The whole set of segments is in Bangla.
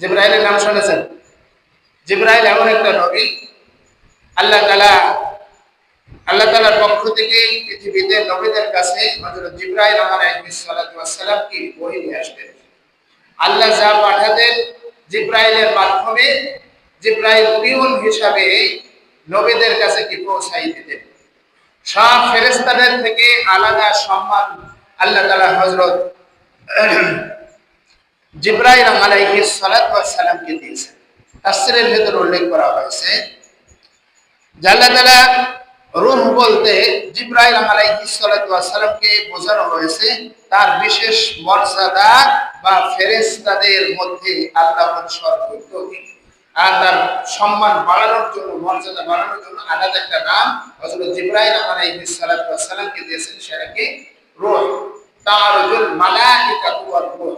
জিবরাইলের নাম শুনেছেন এমন একটা নবী আল্লাহ আল্লাহ তাআলার পক্ষ থেকে পৃথিবীতে নবীদের কাছে হযরত জিবরাইল আলাইহিস সালাতু ওয়াস সালাম কি ওহী নিয়ে আল্লাহ যা পাঠাতেন জিব্রাইলের মাধ্যমে, জিব্রাইল পিউন হিসাবে নবীদের কাছে কি পৌঁছাই দিতেন সব ফেরেস্তাদের থেকে আলাদা সম্মান আল্লাহ তাআলা হযরত জিব্রাইল ওয়াস সালামকে দিয়েছেন। তাফসীরের ভিতর উল্লেখ করা হয়েছে আল্লাহ তাআলা রূহ বলতে জিব্রাইল ওয়াস সালামকে বোঝানো হয়েছে তার বিশেষ মর্যাদা বা ফেরেশতাদের মধ্যে আল্লাহর সর্বোচ্চ আর তার সম্মান বাড়ানোর জন্য, মর্যাদা বাড়ানোর জন্য আলাদা একটা নাম জিব্রাইল আলাইহিস সালাতু ওয়াস সালামকে দিয়েছেন সেটাকে রূহ। তারজুল মালাইকাতু ওয়ার রূহ।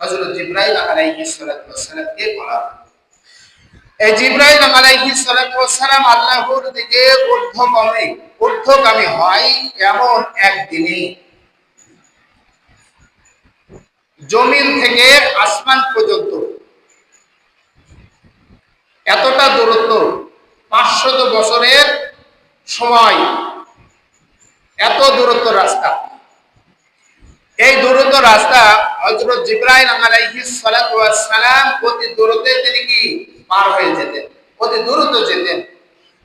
হযরত জিব্রাইল আলাইহিস সালাতু ওয়াস সালামকে বলা এই আলাইহিস সালাতু ওয়াস সালাম আল্লাহর দিকে ঊর্ধ্বগামী ঊর্ধ্বগামী হয় এমন একদিনে জমিন থেকে আসমান পর্যন্ত। এতটা দূরত্ব, পাঁচশত বছরের সময়। এত দূরত্ব রাস্তা। এই দূরত্ব রাস্তা সালাতু ওয়াস সালাম প্রতি দূরত্বে তিনি কি? পার হয়ে যেতেন, অতি দ্রুত যেতেন।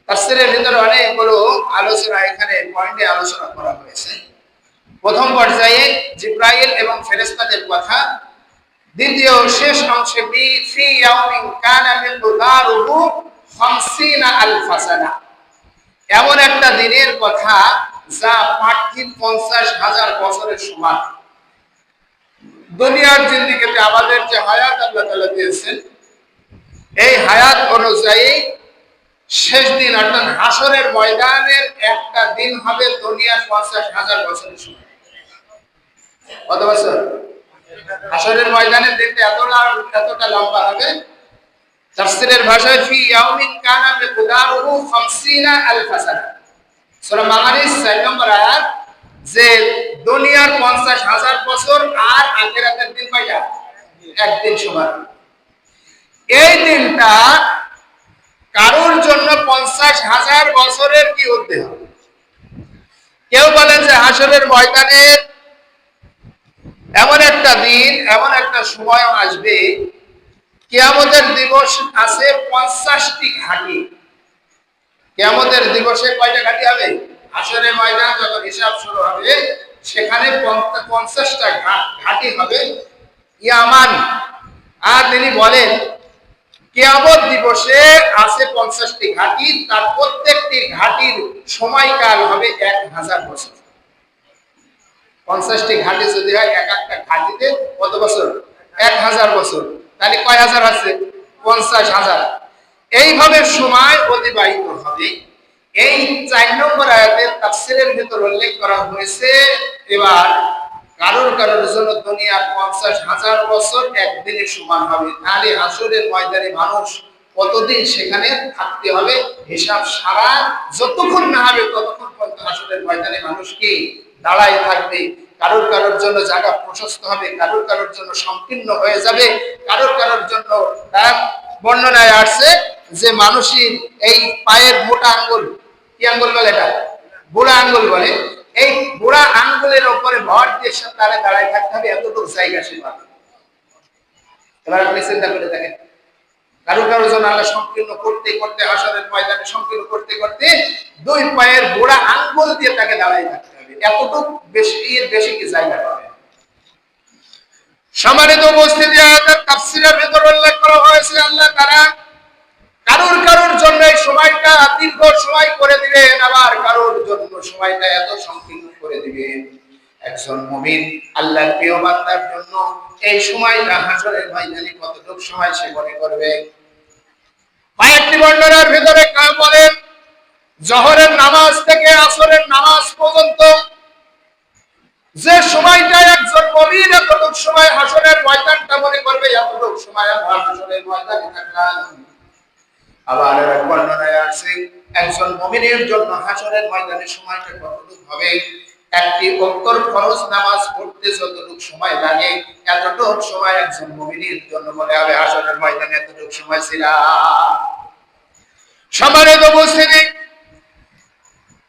তাফসীরের ভিতরে অনেকগুলো আলোচনা এখানে, পয়েন্টে আলোচনা করা হয়েছে। প্রথম পর্যায়ে জিব্রাইল এবং ফেরেশতাদের কথা। দ্বিতীয় শেষ অংশে বি, ফি ইয়াউমিন কানা মিকদারুহু 50 আলফ সানা এমন একটা দিনের কথা যা পার্থিব পঞ্চাশ হাজার বছরের সমান। দুনিয়ার জিন্দিগিতে আমাদের যে হায়াত আল্লাহ তাআলা দিয়েছেন, এই হায়াত অনুযায়ী শেষ দিন অর্থাৎ হাসরের ময়দানের একটা দিন হবে দুনিয়ার পঞ্চাশ হাজার বছরের সময় কত বছর? দিনটা এতটা এতটা লম্বা হবে। তাফসীরের ভাষায়, ফি ইয়াউমিন কানা মিকদারুহু 50 আলফ সানা সূরা মাআরিজ 4 নম্বর আয়াত, যে দুনিয়ার 50 হাজার বছর আর আখিরাতের দিন কয়টা? একদিন সমান। এই দিনটা কারোর জন্য পঞ্চাশ হাজার বছরের কি উদ্দেশ্য? কেউ বলেন যে হাসরের ময়দানের এমন একটা দিন, এমন একটা সময় আসবে, কেয়ামতের দিবস আছে পঞ্চাশটি ঘাটি। কেয়ামতের দিবসে কয়টা ঘাটি হবে? হাসরের ময়দান যখন হিসাব শুরু হবে, সেখানে পঞ্চাশটা ঘাটি হবে। ইয়ামান, আর তিনি বলেন, কেয়ামত দিবসে আছে পঞ্চাশটি ঘাটি, তার প্রত্যেকটি ঘাটির সময়কাল হবে এক হাজার বছর। পঞ্চাশটি ঘাটি যদি হয়, এক একটা ঘাটিতে কত বছর? এক হাজার বছর। তাহলে কয় হাজার আছে? পঞ্চাশ হাজার। এইভাবে সময় অতিবাহিত হবে। এই চার নম্বর আয়াতে তাফসিরের ভিতর উল্লেখ করা হয়েছে, এবার কারোর কারোর জন্য দুনিয়ার পঞ্চাশ হাজার বছর একদিনে সমান হবে। তাহলে হাসুরের ময়দানে মানুষ কতদিন সেখানে থাকতে হবে? হিসাব সারা যতক্ষণ না হবে, ততক্ষণ পর্যন্ত হাসুরের ময়দানে মানুষ কি দাঁড়াই থাকবে। কারোর কারোর জন্য জায়গা প্রশস্ত হবে, কারোর কারোর জন্য সংকীর্ণ হয়ে যাবে, কারোর কারোর জন্য বর্ণনায় আসছে যে মানুষের এই পায়ের মোটা আঙ্গুল, কি আঙ্গুল বলে এটা? বুড়া আঙ্গুল বলে। এই বুড়া আঙ্গুলের ওপরে ভর দিয়ে তারে দাঁড়ায় থাকতে হবে, এতটুকু জায়গা সে পাবে। এবার আপনি চিন্তা করে জন্য করতে করতে করতে করতে দুই পায়ের বুড়া আঙ্গুল দিয়ে তাকে দাঁড়ায় হবে। এতটুকু বেশি, এর বেশি কি জায়গা পাবে? সম্মানিত উপস্থিতি আয়াতের তাফসীরের ভিতর উল্লেখ করা হয়েছে আল্লাহ তারা কারোর কারোর জন্য এই সময়টা দীর্ঘ সময় করে দিবেন আবার কারোর জন্য সময়টা এত সংকীর্ণ করে দিবেন একজন মুমিন আল্লাহর প্রিয় বান্দার জন্য এই সময়টা হাসরের ময়দানে কতটুকু সময় সে মনে করবে? কয়েকটি বর্ণনার ভিতরে বলেন জহরের নামাজ থেকে আসরের নামাজ পর্যন্ত যে সময়টা একজন মুমিন এতটুকু সময় হাসরের ময়দানটা মনে সময় আমরা হাসরের ময়দানে থাকলাম আবার সময়টা হবে? একটি নামাজ পড়তে যতটুকু সময় লাগে, এতটুকু সময় একজন মুমিনের জন্য মনে হবে ময়দানে এতটুকু সময় ছিল সম্মানিত উপস্থিতি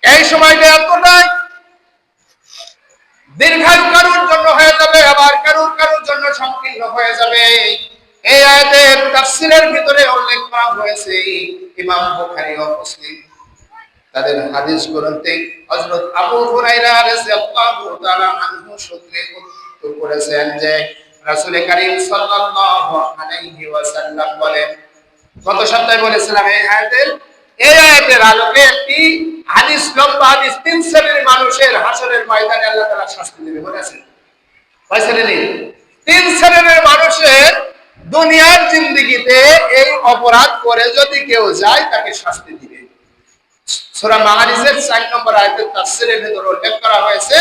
এই সময়টা এতটাই দীর্ঘায়ু কারোর জন্য হয়ে যাবে, আবার কারোর কারোর জন্য সংকীর্ণ হয়ে যাবে। এই আয়াতের ভিতরে উল্লেখ করা হয়েছে, ইমাম বুখারী ও মুসলিম। তাদের হাদিস গ্রন্থে হযরত আবু হুরায়রা রাদিয়াল্লাহু তাআলা আনহু সূত্রে করেছেন যে, রাসূল করিম সাল্লাল্লাহু আলাইহি ওয়াসাল্লাম বলেন, গত সপ্তাহে বলেছিলাম, এই আয়াতের এই আয়াতের আলোকে একটি হাদিস, লম্বা হাদিস, তিন শ্রেণির মানুষের হাসরের ময়দানে আল্লাহ তাআলা শাস্তি দেবে তিন শ্রেণির মানুষের দুনিয়ার জিন্দেগিতে এই অপরাধ করে যদি কেউ যায়, তাকে শাস্তি দিবে। সূরা মাআরিজের 4 নম্বর আয়াতের তাফসীরের ভিতরে উল্লেখ করা হয়েছে,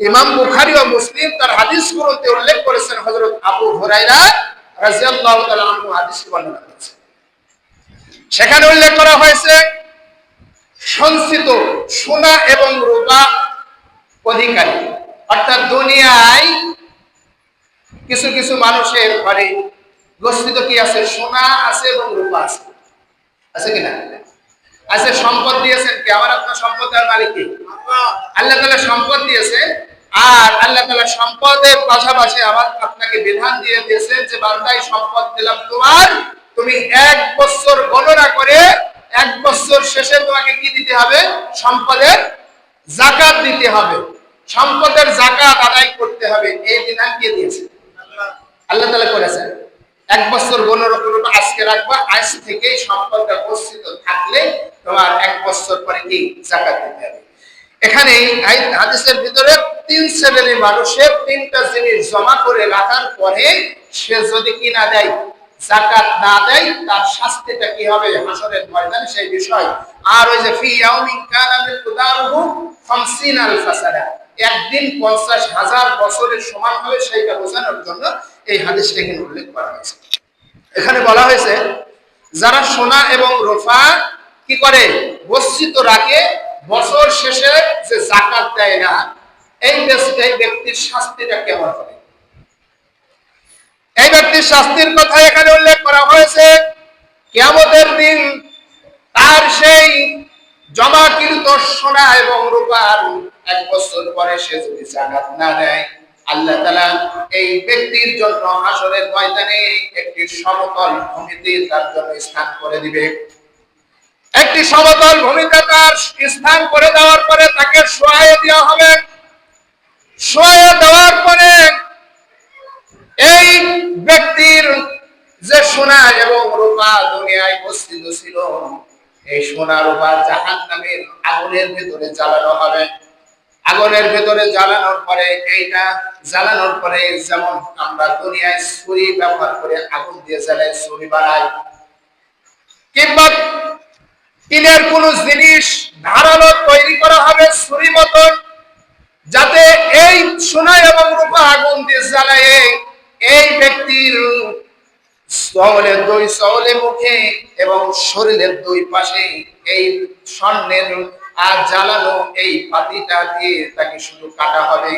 ইমাম বুখারী ও মুসলিম তার হাদিস হাদিসগুলোতে উল্লেখ করেছেন হযরত আবু হুরায়রা রাদিয়াল্লাহু তাআলা আনহু হাদিস বর্ণনা করেছেন। সেখানে উল্লেখ করা হয়েছে, সঞ্চিত সোনা এবং রূপা অধিকারী। অর্থাৎ দুনিয়ায় কিছু কিছু মানুষের ঘরে গচ্ছিত কি আছে? সোনা আছে এবং রূপা আছে। আছে কিনা আছে, সম্পদ দিয়েছেন কি? আমার আপনার সম্পদ সম্পদের মালিক কি? আল্লাহ তালা সম্পদ দিয়েছে, আর আল্লাহ তালা সম্পদের পাশাপাশি আবার আপনাকে বিধান দিয়ে দিয়েছেন যে, বান্দাই সম্পদ দিলাম তোমার তুমি এক বছর গণনা করে এক বছর শেষে তোমাকে কি দিতে হবে? সম্পদের জাকাত দিতে হবে। সম্পদের জাকাত আদায় করতে হবে। এই বিধান কে দিয়েছে? আল্লাহ তাআলা করেছেন। এক বছর গণনা আজকে রাখবা। আজ থেকে সম্পদটা গচ্ছিত থাকলে তোমার এক বছর পরে কি জাকাত দিতে হবে। এখানে হাদিসের ভিতরে তিন শ্রেণির মানুষের তিনটা জিনিস জমা করে রাখার পরে সে যদি কি না দেয় জাকাত না দেয় তার শাস্তিটা কি হবে? হাসরের সেই বিষয়। আর ওই যে, ফি ইয়াউমিন কানা মিকদারুহু 50 আলফ সানা একদিন বছরের সমান হবে সেইটা বোঝানোর জন্য এই হাদিসটা এখানে উল্লেখ করা হয়েছে। এখানে বলা হয়েছে, যারা সোনা এবং রোফা কি করে? বস্তিত রাখে, বছর শেষে যে জাকাত দেয় না এই ব্যক্তির শাস্তিটা কেমন হবে? এই ব্যক্তির শাস্তির কথা এখানে উল্লেখ করা হয়েছে। কিয়ামতের দিন তার সেই জমাকৃত সোনা এবং রূপার এক বছর পরে সে যদি জাকাত না দেয়, আল্লাহ তালা এই ব্যক্তির জন্য হাসরের ময়দানে একটি সমতল ভূমিতে তার জন্য স্থান করে দিবে। একটি সমতল ভূমিতে তার স্থান করে দেওয়ার পরে তাকে শোয়ে দেওয়া হবে। শোয়ে দেওয়ার পরে ব্যক্তির যে সোনা এবং রূপা দুনিয়ায় বস্তিত ছিল, এই সোনা, রূপা জাহান নামের আগুনের ভেতরে জ্বালানো হবে। আগুনের ভেতরে জ্বালানোর পরে, এইটা জ্বালানোর পরে যেমন আমরা দুনিয়ায় ছুরি ব্যবহার করে আগুন দিয়ে জ্বালাই, ছুরি বানাই, কিংবা টিনের কোন জিনিস ধারালো তৈরি করা হবে ছুরি মতন, যাতে এই সোনা এবং রূপা আগুন দিয়ে জ্বালায় এই ব্যক্তির সহলের দুই সহলে মুখে এবং শরীরের দুই পাশে এই স্বর্ণের আর জ্বালানো এই পাতিটা দিয়ে তাকে শুধু কাটা হবে।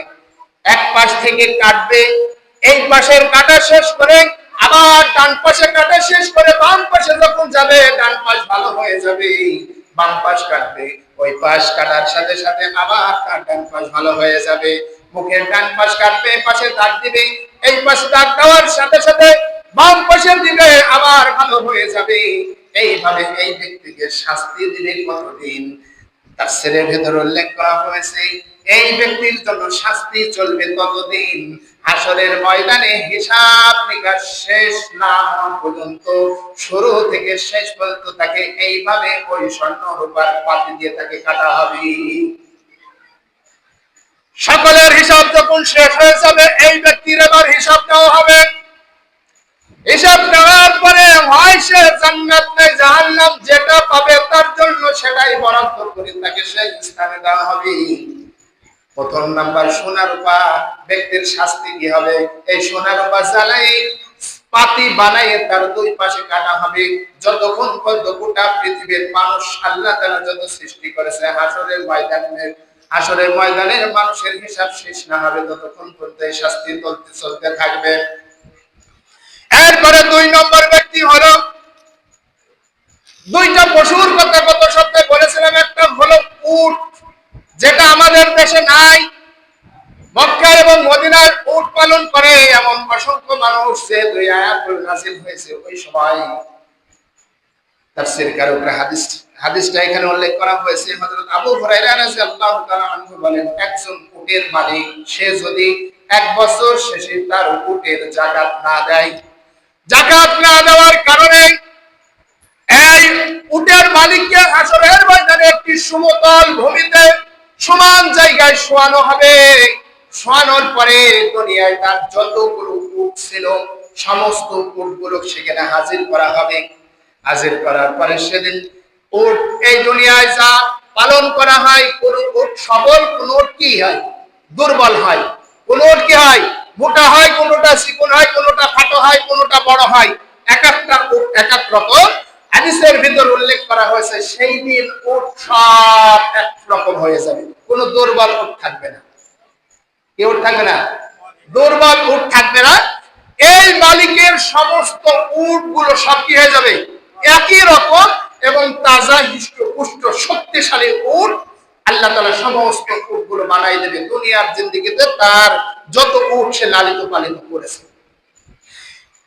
এক পাশ থেকে কাটবে, এই পাশের কাটা শেষ করে, আবার ডান পাশে কাটা শেষ করে, বাম পাশে যখন যাবে, ডান পাশ ভালো হয়ে যাবে, বাম পাশ কাটবে। ওই পাশ কাটার সাথে সাথে আবার ডান পাশ ভালো হয়ে যাবে। মুখের ডান পাশ কাটবে, পাশে দাগ দিবে এই পাশে দাগ দেওয়ার সাথে সাথে বাম পাশের দিকে আবার ভালো হয়ে যাবে। এইভাবে এই ব্যক্তিকে শাস্তি দিলে কতদিন? তার ছেলের ভেতর উল্লেখ করা হয়েছে, এই ব্যক্তির জন্য শাস্তি চলবে ততদিন হাসরের ময়দানে হিসাব নিকাশ শেষ না হওয়া পর্যন্ত, শুরু থেকে শেষ পর্যন্ত তাকে এইভাবে স্বর্ণ রূপার পাতি দিয়ে তাকে কাটা হবে। সকলের হিসাব যখন শেষ হয়ে যাবে, এই ব্যক্তির এবার হিসাব দেওয়া হবে। হিসাব দেওয়ার পরে হয় সে জান্নাত নেই জাহান্নাম, যেটা পাবে তার জন্য সেটাই বরাদ্দ করে তাকে সেই স্থানে দেওয়া হবে। প্রথম নাম্বার সোনা রূপা ব্যক্তির শাস্তি কি হবে? এই সোনা রূপা জ্বালাই পাতি বানাইয়ে তার দুই পাশে কাটা হবে। যতক্ষণ পর্যন্ত গোটা পৃথিবীর মানুষ আল্লাহ তাআলা যত সৃষ্টি করেছে, হাসরের ময়দানের হাসরের ময়দানের মানুষের হিসাব শেষ না হবে ততক্ষণ পর্যন্ত এই শাস্তি চলতে চলতে থাকবে। এরপরে দুই নম্বর ব্যক্তি হলো, দুইটা পশুর কথা গত সপ্তাহে বলেছিলাম, একটা হলো উট, যেটা আমাদের দেশে নাই। মক্কা এবং মদিনার উট পালন করে এমন অসংখ্য মানুষ যে দুই আয়াত নাজিল হয়েছে ওই সময়। তাফসীর হাদিস। হাদিসটা এখানে উল্লেখ করা হয়েছে, হযরত আবু হুরায়রা রাদিয়াল্লাহু তাআলা আনহু বলেন, একজন উটের মালিক, সে যদি এক বছর শেষে তার উটের জাকাত না দেয়, জাকাত না দেওয়ার কারণে এই উটের মালিককে হাসরের ময়দানে একটি সমতল ভূমিতে সমান জায়গায় শোয়ানো হবে। শোয়ানোর পরে দুনিয়ায় তার যতগুলো উট ছিল, সমস্ত উটগুলো সেখানে হাজির করা হবে। হাজির করার পরে সেদিন উট এই দুনিয়ায় যা পালন করা হয়, কোন উট সবল, কোন উট কি হয়? দুর্বল হয়। কোন উট কি হয়? মোটা হয়, কোনটা চিকন হয়, কোনটা খাটো হয়, কোনটা বড় হয়। এক একটা উট, এক এক রকম। হাদিসের ভিতর উল্লেখ করা হয়েছে, সেই দিন উট সব এক রকম হয়ে যাবে। কোন দুর্বল উট থাকবে না। কি উট থাকবে না? দুর্বল উট থাকবে না। এই মালিকের সমস্ত উটগুলো সব কি হয়ে যাবে? একই রকম এবং তাজা, হিষ্ট, পুষ্ট, শক্তিশালী উট আল্লাহ তালা সমস্ত উটগুলো বানাই দেবে দুনিয়ার জিন্দিগিতে তার যত উট সে লালিত পালিত করেছে।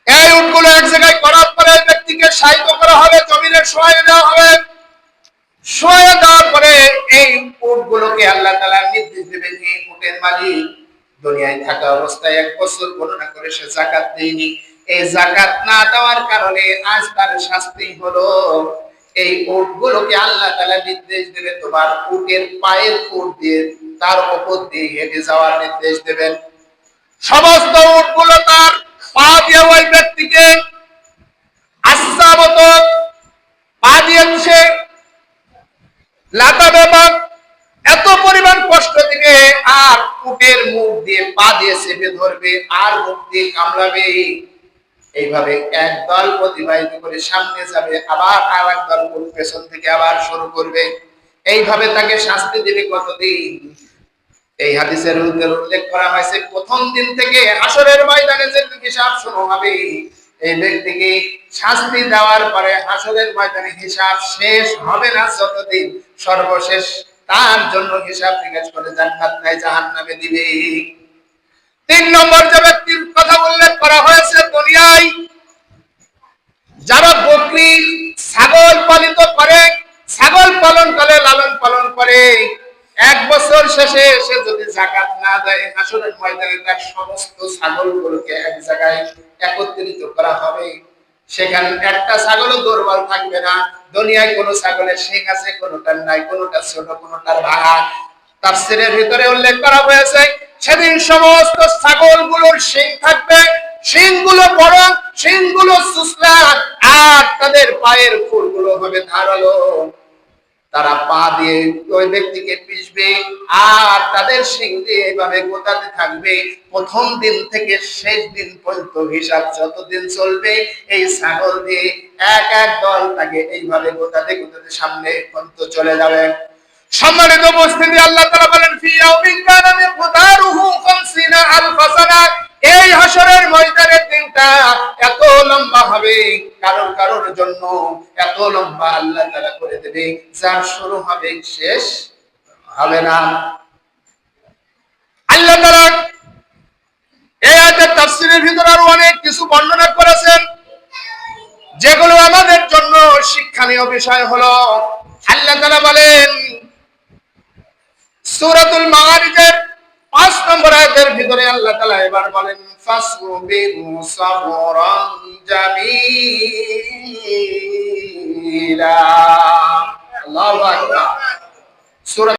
এই উটগুলো এক জায়গায় করার পরে ব্যক্তিকে সাহিত্য করা হবে, জমিনে শোয়ে দেওয়া হবে। শোয়ে দেওয়ার পরে এই উটগুলোকে আল্লাহ তালা নির্দেশ দেবে যে উটের মালিক দুনিয়ায় থাকা অবস্থায় এক বছর গণনা করে সে জাকাত দেয়নি। এই জাকাত না দেওয়ার কারণে আজ তার শাস্তি হলো। এই উটগুলোকে আল্লাহ তালা নির্দেশ দেবে, তোমার উটের পায়ের ফুট দিয়ে তার উপর দিয়ে হেঁটে যাওয়ার নির্দেশ দেবেন। সমস্ত উটগুলো তার পা দিয়ে ওই ব্যক্তিকে মতো পা দিয়ে সে লাতাবে বা এত পরিমাণ কষ্ট দিবে আর উটের মুখ দিয়ে পা দিয়ে চেপে ধরবে, আর মুখ দিয়ে কামড়াবে। এইভাবে এক দল অতিবাহিত করে সামনে যাবে, আবার আর এক দল পেছন থেকে আবার শুরু করবে। এইভাবে তাকে শাস্তি দেবে কতদিন? এই হাদিসের উল্লেখ করা হয়েছে, প্রথম দিন থেকে হাসরের ময়দানে যে হিসাব শুরু হবে, এই ব্যক্তিকে শাস্তি দেওয়ার পরে হাসরের ময়দানে হিসাব শেষ হবে না যতদিন, সর্বশেষ তার জন্য হিসাব জিজ্ঞেস করে জান্নাত নাই, জাহান্নামে দিবে। তিন নম্বর যে ব্যক্তির কথা উল্লেখ করা হয়েছে দুনিয়ায়, যারা বকরি, ছাগল পালিত করে, ছাগল পালন করে, লালন পালন করে, এক বছর শেষে এসে যদি জাকাত না দেয় আসলে ময়দানে তার সমস্ত ছাগলগুলোকে এক জায়গায় একত্রিত করা হবে। সেখানে একটা ছাগলও দুর্বল থাকবে না। দুনিয়ায় কোনো ছাগলের শিং আছে, কোনোটার নাই কোনোটা ছোট, কোনোটার ভাঙা। তার সিরের ভিতরে উল্লেখ করা হয়েছে, সেদিন সমস্ত ছাগলগুলোর শিং থাকবে, শিংগুলো বড়, শিংগুলো সুসলা আর তাদের পায়ের ফুলগুলো হবে ধারালো। তারা পা দিয়ে ওই ব্যক্তিকে পিষবে, আর তাদের সিং দিয়ে এভাবে গোতাতে থাকবে। প্রথম দিন থেকে শেষ দিন পর্যন্ত হিসাব যতদিন চলবে, এই ছাগল দিয়ে এক এক দল তাকে এইভাবে গোটাতে গোটাতে সামনে পর্যন্ত চলে যাবে। সম্মানিত উপস্থিতি, আল্লাহ বলেন ফি ইয়াউমিন কানা মিকদারুহু 50 আলফ সানা এই হাসরের ময়দানের দিনটা এত লম্বা হবে, কারোর কারোর জন্য এত লম্বা আল্লাহ করে দেবে, যার শুরু হবে, শেষ হবে না। আল্লাহ এই আরও অনেক কিছু বর্ণনা করেছেন, যেগুলো আমাদের জন্য শিক্ষণীয় বিষয় হলো, আল্লাহ তাআলা বলেন সূরাতুল মাআরিজের পাঁচ নম্বর আয়াতের ভিতরে আল্লাহ তাআলা এবার বলেন ফাসবিরু সাবরান জামিলা। আল্লাহু আকবার। সূরা